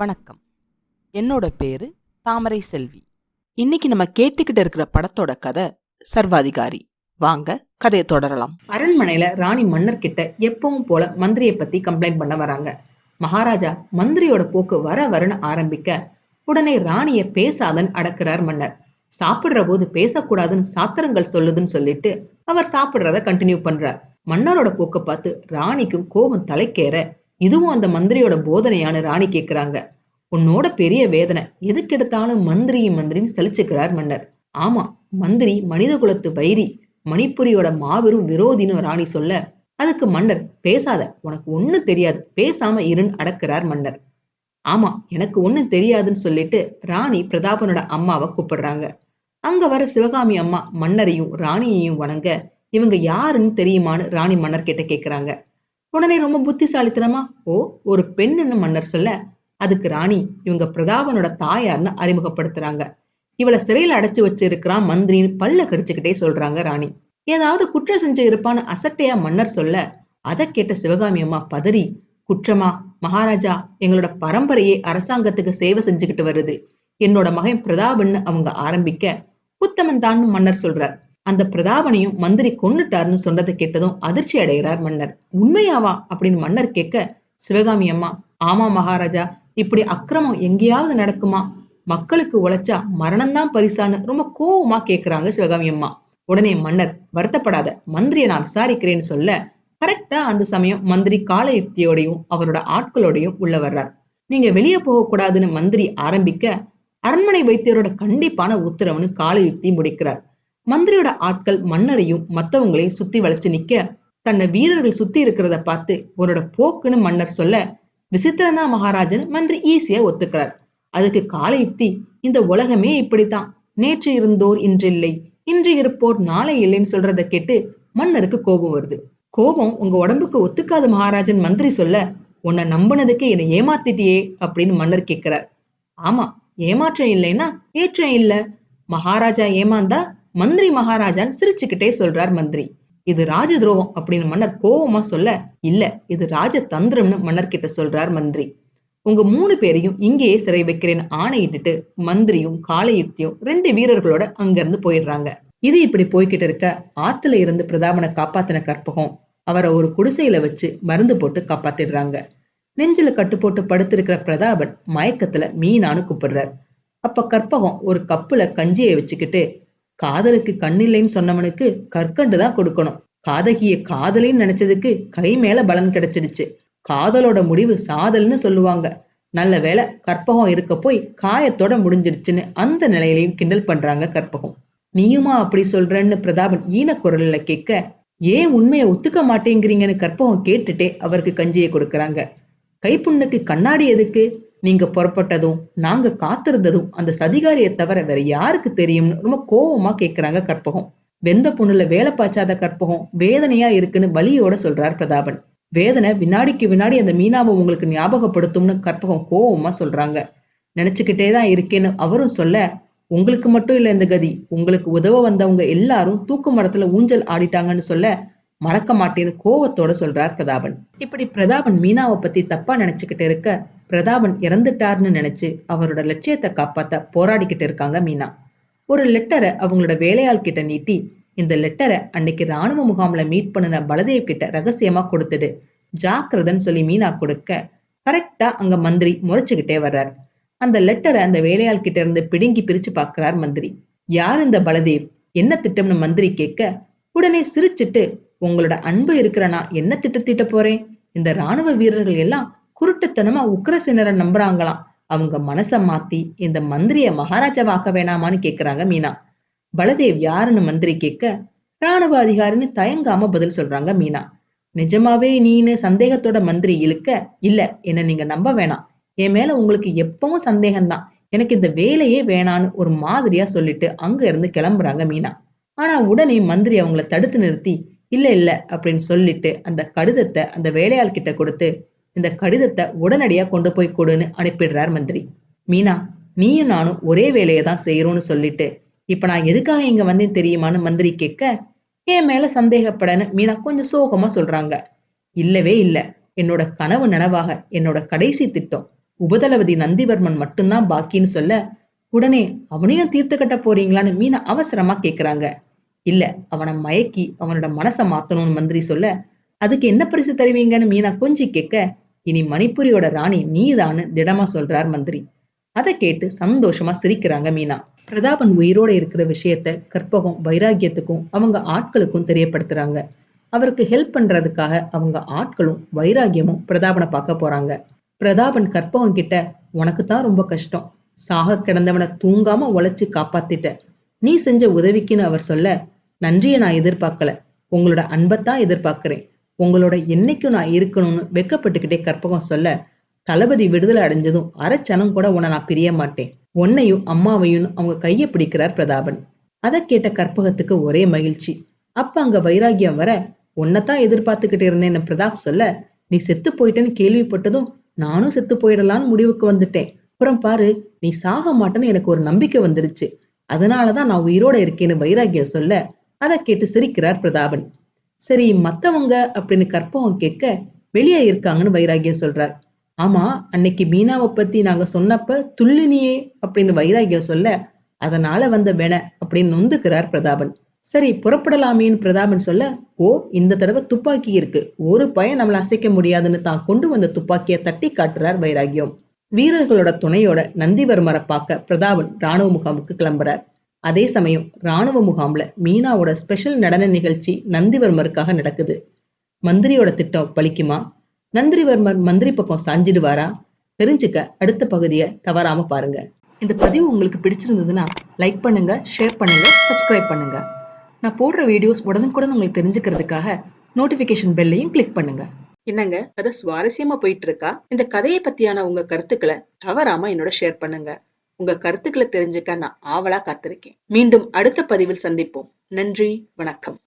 வணக்கம். என்னோட பேரு தாமரை செல்வி. இன்னைக்கு நம்ம கேட்டுக்கிட்டு இருக்கிற படத்தோட கதை சர்வாதிகாரி. வாங்க கதையை தொடரலாம். அரண்மனையில ராணி மன்னர் கிட்ட எப்பவும் போல மந்திரியை பத்தி கம்ப்ளைண்ட் பண்ண வராங்க. மகாராஜா மந்திரியோட போக்கு வர வரன்னு ஆரம்பிக்க உடனே ராணிய பேசாதன்னு அடக்குறார் மன்னர். சாப்பிடுற போது பேசக்கூடாதுன்னு சாத்திரங்கள் சொல்லுதுன்னு சொல்லிட்டு அவர் சாப்பிடுறத கண்டினியூ பண்றார். மன்னரோட போக்க பார்த்து ராணிக்கும் கோபம் தலைக்கேற இதுவும் அந்த மந்திரியோட போதனையான ராணி கேட்கிறாங்க உன்னோட பெரிய வேதனை எதுக்கெடுத்தாலும் மந்திரி மந்திரின்னு சலிச்சுக்கிறார் மன்னர். ஆமா மந்திரி மனித குலத்து வைரி மணிப்புரியோட மாபெரும் விரோதின்னு ராணி சொல்ல அதுக்கு மன்னர் பேசாத உனக்கு ஒண்ணு தெரியாது பேசாம இருன்னு அடக்கிறார் மன்னர். ஆமா எனக்கு ஒண்ணு தெரியாதுன்னு சொல்லிட்டு ராணி பிரதாபனோட அம்மாவை கூப்பிடுறாங்க. அங்க வர சிவகாமி அம்மா மன்னரையும் ராணியையும் வணங்க இவங்க யாருன்னு தெரியுமான்னு ராணி மன்னர் கிட்ட கேக்குறாங்க. உடனே ரொம்ப புத்திசாலித்தனமா ஓ ஒரு பெண்ணுன்னு மன்னர் சொல்ல? அதுக்கு ராணி இவங்க பிரதாபனோட தாயார்னு அறிமுகப்படுத்துறாங்க. இவளை சிறையில் அடைச்சு வச்சிருக்கிறான் மந்திரின்னு பல்ல கடிச்சுக்கிட்டே சொல்றாங்க ராணி. ஏதாவது குற்றம் செஞ்சு இருப்பான்னு அசட்டையா மன்னர் சொல்ல அதை கேட்ட சிவகாமி அம்மா பதறி குற்றமா? மகாராஜா எங்களோட பரம்பரையே அரசாங்கத்துக்கு சேவை செஞ்சுக்கிட்டு வருது. என்னோட மகன் பிரதாபன்னு அவங்க ஆரம்பிக்க உத்தமன் தான் மன்னர் சொல்றார். அந்த பிரதாபனையும் மந்திரி கொன்னுட்டாருன்னு சொன்னதை கேட்டதும் அதிர்ச்சி அடைகிறார் மன்னர். உண்மையாவா? அப்படின்னு மன்னர் கேட்க சிவகாமி அம்மா ஆமா மகாராஜா இப்படி அக்கிரமம் எங்கேயாவது நடக்குமா? மக்களுக்கு உழைச்சா மரணம்தான் பரிசான்னு ரொம்ப கோவமா கேக்குறாங்க சிவகாமி அம்மா. உடனே மன்னர் வருத்தப்படாத மந்திரியை நான் விசாரிக்கிறேன்னு சொல்ல கரெக்டா அந்த சமயம் மந்திரி கால யுக்தியோடையும் அவரோட ஆட்களோடையும் உள்ள வர்றார். நீங்க வெளியே போகக்கூடாதுன்னு மந்திரி ஆரம்பிக்க அரண்மனை வைத்தியரோட கண்டிப்பான உத்தரவுன்னு கால யுக்தி முடிக்கிறார். மந்திரியோட ஆட்கள் மன்னரையும் மத்தவங்களையும் சுத்தி வளைச்சு நிக்க தன்னை வீரர்கள் சுத்தி இருக்கிறத பார்த்து உன்னோட போக்குன்னு மன்னர் சொல்ல விசித்திரனா மகாராஜன் மந்திரி ஈஸியா ஒத்துக்கிறார். அதுக்கு கால யுக்தி இந்த உலகமே இப்படித்தான். நேற்று இருந்தோர் இன்றில்லை இன்று இருப்போர் நாளை இல்லைன்னு சொல்றத கேட்டு மன்னருக்கு கோபம் வருது. கோபம் உங்க உடம்புக்கு ஒத்துக்காத மகாராஜன் மந்திரி சொல்ல உன்னை நம்பினதுக்கு என்னை ஏமாத்திட்டியே அப்படின்னு மன்னர் கேட்கிறார் ஆமா ஏமாற்றம் இல்லைன்னா ஏற்றம் இல்லை. மகாராஜா ஏமாந்தா மந்திரி மகாராஜான்னு சிரிச்சுக்கிட்டே சொல்றார் மந்திரி. இது ராஜ துரோகம் அப்படின்னு மன்னர் கோவமா சொல்ல இல்ல இது ராஜ தந்திரம்னு மன்னர் கிட்ட சொல்றார் மந்திரி. உங்க மூணு பேரையும் இங்கேயே சிறை வைக்கிறேன்னு ஆணையிட்டுட்டு மந்திரியும் காலயுக்தியும் ரெண்டு வீரர்களோட அங்கிருந்து போயிடுறாங்க. இது இப்படி போய்கிட்டு இருக்க ஆத்துல இருந்து பிரதாபனை காப்பாத்தின கற்பகம். அவரை ஒரு குடிசையில வச்சு மருந்து போட்டு காப்பாத்திடுறாங்க. நெஞ்சில கட்டு போட்டு படுத்திருக்கிற பிரதாபன் மயக்கத்துல மீனானு கூப்பிடுறார். அப்ப கற்பகம் ஒரு கப்புல கஞ்சியை வச்சுக்கிட்டு காதலுக்கு கண்ணில்லைன்னு சொன்னவனுக்கு கற்கண்டு தான் கொடுக்கணும். காதகிய காதலின்னு நினைச்சதுக்கு கை மேல பலன் கிடைச்சிடுச்சு. காதலோட முடிவு சாதல்னு சொல்லுவாங்க. நல்ல வேலை கற்பகம் இருக்க போய் காயத்தோட முடிஞ்சிடுச்சுன்னு அந்த நிலையிலையும் கிண்டல் பண்றாங்க கற்பகம். நீயுமா அப்படி சொல்றேன்னு பிரதாபன் ஈன குரல்ல கேட்க ஏன் உண்மையை ஒத்துக்க மாட்டேங்கிறீங்கன்னு கற்பகம் கேட்டுட்டே அவருக்கு கஞ்சியை கொடுக்கறாங்க. கைப்புண்ணுக்கு கண்ணாடி எதுக்கு? நீங்க புறப்பட்டதும் நாங்க காத்திருந்ததும் அந்த சதிகாரியை தவிர வேற யாருக்கு தெரியும்னு ரொம்ப கோவமா கேக்குறாங்க கற்பகம். வெந்த புண்ணுல வேலை பாய்ச்சாத கற்பகம் வேதனையா இருக்குன்னு வலியோட சொல்றார் பிரதாபன். வேதனை வினாடிக்கு வினாடி அந்த மீனாவை உங்களுக்கு ஞாபகப்படுத்தும்னு கற்பகம் கோவமா சொல்றாங்க. நினைச்சுக்கிட்டே தான் இருக்கேன்னு அவரும் சொல்ல உங்களுக்கு மட்டும் இல்ல இந்த கதி. உங்களுக்கு உதவ வந்தவங்க எல்லாரும் தூக்கு மரத்துல ஊஞ்சல் ஆடிட்டாங்கன்னு சொல்ல மறக்க மாட்டேன்னு கோவத்தோட சொல்றார் பிரதாபன். இப்படி பிரதாபன் மீனாவை பத்தி தப்பா நினைச்சுக்கிட்டு இருக்க பிரதாபன் இறந்துட்டார்னு நினைச்சு அவரோட லட்சியத்தை காப்பாத்த போராடிக்கிட்டு இருக்காங்க மீனா. ஒரு லெட்டரை அவங்களோட வேலையாள் கிட்ட நீட்டி இந்த லெட்டரை அன்னைக்கு ராணுவ முகாம்ல மீட் பண்ணின பலதேவ் கிட்ட ரகசியமா கொடுத்துடு. ஜாக்கிரதன்னு சொல்லி மீனா கொடுக்க கரெக்டா அங்க மந்திரி முறைச்சுக்கிட்டே வர்றார். அந்த லெட்டரை அந்த வேலையாள் கிட்ட இருந்து பிடுங்கி பிரிச்சு பாக்குறார் மந்திரி. யார் இந்த பலதேவ்? என்ன திட்டம்னு மந்திரி கேட்க உடனே சிரிச்சிட்டு உங்களோட அன்பு இருக்கிறனா என்ன என்ன திட்டத்திட்ட போறேன்? இந்த ராணுவ வீரர்கள் எல்லாம் குருட்டுத்தனமா உக்ரசேனரை நம்புறாங்களாம். அவங்க மனச மாத்தி இந்த மந்திரிய மகாராஜாவாக்க வேணாமான்னு கேக்குறாங்க மீனா. பலதேவ் யாருன்னு மந்திரி கேட்க ராணுவ அதிகாரின்னு தயங்காம பதில் சொல்றாங்க மீனா. நிஜமாவே நீனு சந்தேகத்தோட மந்திரி இழுக்க இல்ல என்ன நீங்க நம்ப வேணாம். என் மேல உங்களுக்கு எப்பவும் சந்தேகம்தான். எனக்கு இந்த வேலையே வேணான்னு ஒரு மாதிரியா சொல்லிட்டு அங்க இருந்து கிளம்புறாங்க மீனா. ஆனா உடனே மந்திரி அவங்கள தடுத்து நிறுத்தி இல்ல இல்ல அப்படின்னு சொல்லிட்டு அந்த கடிதத்தை அந்த வேலையாள் கிட்ட கொடுத்து இந்த கடிதத்தை உடனடியா கொண்டு போய் கொடுன்னு அனுப்பிடுறார் மந்திரி. மீனா நீயும் நானும் ஒரே வேலையை தான் செய்யறோம்னு சொல்லிட்டு இப்ப நான் எதுக்காக இங்க வந்தேன் தெரியுமான்னு மந்திரி கேட்க என் மேல சந்தேகப்படன்னு மீனா கொஞ்சம் சோகமா சொல்றாங்க. இல்லவே இல்ல. என்னோட கனவு நனவாக என்னோட கடைசி திட்டம். உபதளபதி நந்திவர்மன் மட்டும்தான் பாக்கின்னு சொல்ல உடனே அவனையும் தீர்த்து கட்ட போறீங்களான்னு மீனா அவசரமா கேக்குறாங்க. இல்ல அவனை மயக்கி அவனோட மனசை மாத்தணும்னு மந்திரி சொல்ல அதுக்கு என்ன பரிசு தருவீங்கன்னு மீனா கொஞ்சி கேட்க இனி மணிப்புரியோட ராணி நீதான்னு திடமா சொல்றார் மந்திரி. அதை கேட்டு சந்தோஷமா சிரிக்கிறாங்க மீனா. பிரதாபன் உயிரோட இருக்கிற விஷயத்த கற்பகம் வைராகியத்துக்கும் அவங்க ஆட்களுக்கும் தெரியப்படுத்துறாங்க. அவருக்கு ஹெல்ப் பண்றதுக்காக அவங்க ஆட்களும் வைராகியமும் பிரதாபனை பார்க்க போறாங்க. பிரதாபன் கற்பகம் கிட்ட உனக்கு தான் ரொம்ப கஷ்டம். சாக கிடந்தவனை தூங்காம உழைச்சு காப்பாத்திட்ட. நீ செஞ்ச உதவிக்குன்னு அவர் சொல்ல நன்றியை நான் எதிர்பார்க்கல. உங்களோட அன்பத்தான் எதிர்பார்க்கிறேன். உங்களோட என்னைக்கும் நான் இருக்கணும்னு வெக்கப்பட்டுக்கிட்டே கற்பகம் சொல்ல தளபதி விடுதலை அடைஞ்சதும் அரைச்சனம் கூட உன்னை நான் பிரிய மாட்டேன். உன்னையும் அம்மாவையும் அவங்க கையை பிடிக்கிறார் பிரதாபன். அதை கேட்ட கற்பகத்துக்கு ஒரே மகிழ்ச்சி. அப்ப அங்க வைராகியம் வர உன்னைத்தான் எதிர்பார்த்துக்கிட்டு இருந்தேன்னு பிரதாப் சொல்ல நீ செத்து போயிட்டேன்னு கேள்விப்பட்டதும் நானும் செத்து போயிடலான்னு முடிவுக்கு வந்துட்டேன். அப்புறம் பாரு நீ சாக மாட்டேன்னு எனக்கு ஒரு நம்பிக்கை வந்துருச்சு. அதனாலதான் நான் உயிரோட இருக்கேன்னு வைராகியம் சொல்ல அதை கேட்டு சிரிக்கிறார் பிரதாபன். சரி மத்தவங்க அப்படின்னு கற்பகம் கேட்க வெளியே இருக்காங்கன்னு வைராகியம் சொல்றார். ஆமா அன்னைக்கு மீனாவை பத்தி நாங்க சொன்னப்ப துள்ளினியே அப்படின்னு வைராகியம் சொல்ல அதனால வந்த வென அப்படின்னு நொந்துக்கிறார் பிரதாபன். சரி புறப்படலாமேன்னு பிரதாபன் சொல்ல ஓ இந்த தடவை துப்பாக்கி இருக்கு. ஒரு பையன் நம்மள அசைக்க முடியாதுன்னு தான் கொண்டு வந்த துப்பாக்கியை தட்டி காட்டுறார் வைராகியம். வீரர்களோட துணையோட நந்திவர்மரை பார்க்க பிரதாபன் ராணுவ முகாமுக்கு கிளம்புறார். அதே சமயம் ராணுவ முகாம்ல மீனாவோட ஸ்பெஷல் நடன நிகழ்ச்சி நந்திவர்மருக்காக நடக்குது. மந்திரியோட திட்டம் பலிக்குமா? நந்திரிவர்மர் மந்திரி பக்கம் சாஞ்சிடுவாரா? தெரிஞ்சுக்க அடுத்த பகுதியை தவறாம பாருங்க. இந்த பதிவு உங்களுக்கு பிடிச்சிருந்ததுன்னா லைக் பண்ணுங்க ஷேர் பண்ணுங்க சப்ஸ்கிரைப் பண்ணுங்க. நான் போடுற வீடியோஸ் உடனுக்குடன் உங்களுக்கு தெரிஞ்சுக்கிறதுக்காக நோட்டிபிகேஷன் பெல்லையும் கிளிக் பண்ணுங்க. என்னங்க கதை சுவாரஸ்யமா போயிட்டு இருக்கா? இந்த கதையை பத்தியான உங்க கருத்துக்களை தவறாம என்னோட ஷேர் பண்ணுங்க. உங்க கருத்துக்களை தெரிஞ்சுக்க நான் ஆவலா காத்திருக்கேன். மீண்டும் அடுத்த பதிவில் சந்திப்போம். நன்றி வணக்கம்.